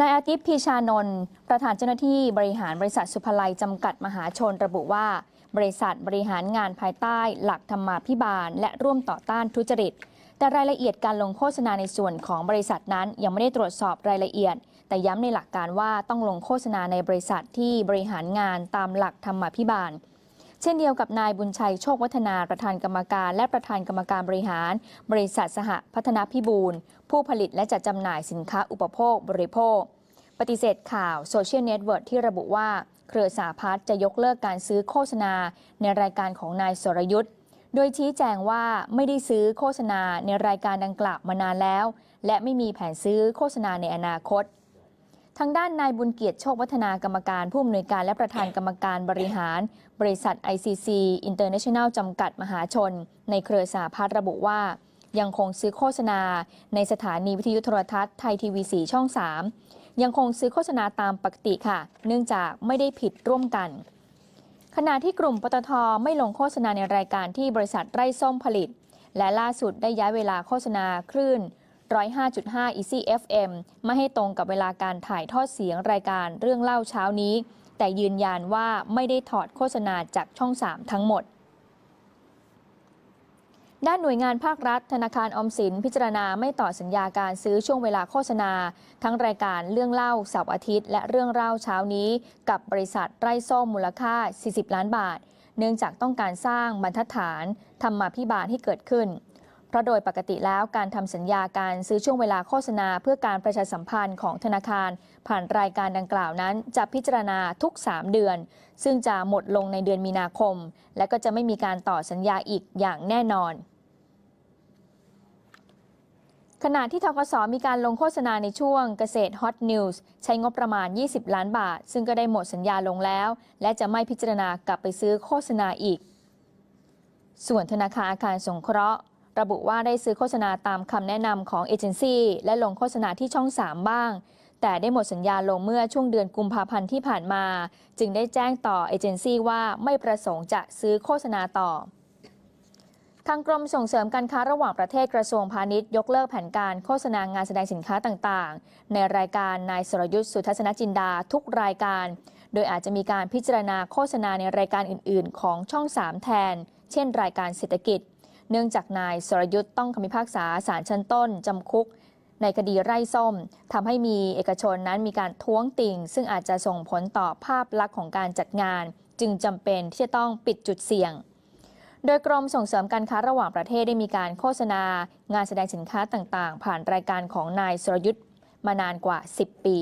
นายอาทิตย์พีชานนท์ประธานเจ้าหน้าที่บริหารบริษัทสุภไลจำกัดมหาชนระบุว่า บริษัทบริหารงานภายใต้หลักธรรมาภิบาล และร่วมต่อต้านทุจริต แต่รายละเอียดการลงโฆษณาในส่วนของบริษัทนั้นยังไม่ได้ตรวจสอบรายละเอียด แต่ย้ำในหลักการว่าต้องลงโฆษณาในบริษัทที่บริหารงานตามหลักธรรมาภิบาล เช่นเดียวกับนายบุญชัยโชควัฒนาประธานกรรมการ และประธานกรรมการบริหาร บริษัทสหพัฒนาพิบูลผู้ผลิตและจัดจำหน่ายสินค้าอุปโภคบริโภค ปฏิเสธข่าวโซเชียลเน็ตเวิร์กที่ระบุว่า เครือสาพัฒน์จะยกเลิกการซื้อโฆษณาในรายการของนายสรยุทธ์โดยชี้แจงว่าไม่ได้ซื้อโฆษณาในรายการดังกล่าวมานานแล้ว และไม่มีแผนซื้อโฆษณาในอนาคต ทางด้านนายบุญเกียรติโชควัฒนากรรมการผู้อำนวยการและประธานกรรมการบริหาร บริษัท ICC International จำกัดมหาชน ในเครือสาพัฒน์ระบุว่า ยังคงซื้อโฆษณา ในสถานีวิทยุโทรทัศน์ไทยทีวีสีช่อง 3 ยังคงซื้อโฆษณาตามปกติค่ะ เนื่องจากไม่ได้ผิดร่วมกัน ขณะที่กลุ่มปตทไม่ลงโฆษณาในรายการที่บริษัทไร่ส้มผลิต และล่าสุดได้ย้ายเวลาโฆษณาคลื่น 105.5 Easy FM ไม่ให้ตรงกับเวลาการถ่ายทอดเสียงรายการเรื่องเล่าเช้านี้ แต่ยืนยันว่าไม่ได้ถอดโฆษณาจากช่อง 3 ทั้งหมดด้านหน่วยงานภาครัฐ ธนาคารอมสินพิจารณาไม่ต่อสัญญาการซื้อช่วงเวลาโฆษณา ทั้งรายการเรื่องเล่าเสาร์อาทิตย์ และเรื่องเล่าเช้านี้ กับบริษัทไร่ส้มมูลค่า 40 ล้านบาท เนื่องจากต้องการสร้างบรรทัดฐานธรรมาภิบาลให้เกิดขึ้น เพราะโดยปกติแล้วการทำสัญญาการซื้อช่วงเวลาโฆษณาเพื่อการประชาสัมพันธ์ของธนาคาร ผ่านรายการดังกล่าวนั้น จะพิจารณาทุก 3 เดือน ซึ่งจะหมดลงในเดือนมีนาคม และก็จะไม่มีการต่อสัญญาอีกอย่างแน่นอนขณะที่ทกสมีการลงโฆษณาในช่วงเกษตรฮอตนิวส์ใช้งบประมาณ 20 ล้านบาท ซึ่งก็ได้หมดสัญญาลงแล้ว และจะไม่พิจารณากลับไปซื้อโฆษณาอีก ส่วนธนาคารอาคารสงเคราะห์ ระบุว่าได้ซื้อโฆษณาตามคำแนะนำของเอเจนซี่และลงโฆษณาที่ช่อง 3 บ้าง แต่ได้หมดสัญญาลงเมื่อช่วงเดือนกุมภาพันธ์ที่ผ่านมา จึงได้แจ้งต่อเอเจนซี่ว่าไม่ประสงค์จะซื้อโฆษณาต่อทางกรมส่งเสริมการค้าระหว่างประเทศกระทรวงพาณิชย์ยกเลิกแผนการโฆษณางานแสดงสินค้าต่างๆ ในรายการนายสรยุทธ์สุทัศนจินดาทุกรายการ โดยอาจจะมีการพิจารณาโฆษณาในรายการอื่น ๆ ของช่อง 3 แทน เช่น รายการเศรษฐกิจ เนื่องจากนายสรยุทธ์ต้องคำพิพากษาศาลชั้นต้นจำคุก ในคดีไร่ส้มทำให้มีเอกชนนั้นมีการท้วงติ่ง ซึ่งอาจจะส่งผลต่อภาพลักษณ์ของการจัดงาน จึงจำเป็นที่จะต้องปิดจุดเสี่ยง โดยกรมส่งเสริมการค้าระหว่างประเทศได้มีการโฆษณา งานแสดงสินค้าต่างๆ ผ่านรายการของนายสรยุทธ์มานานกว่า 10 ปี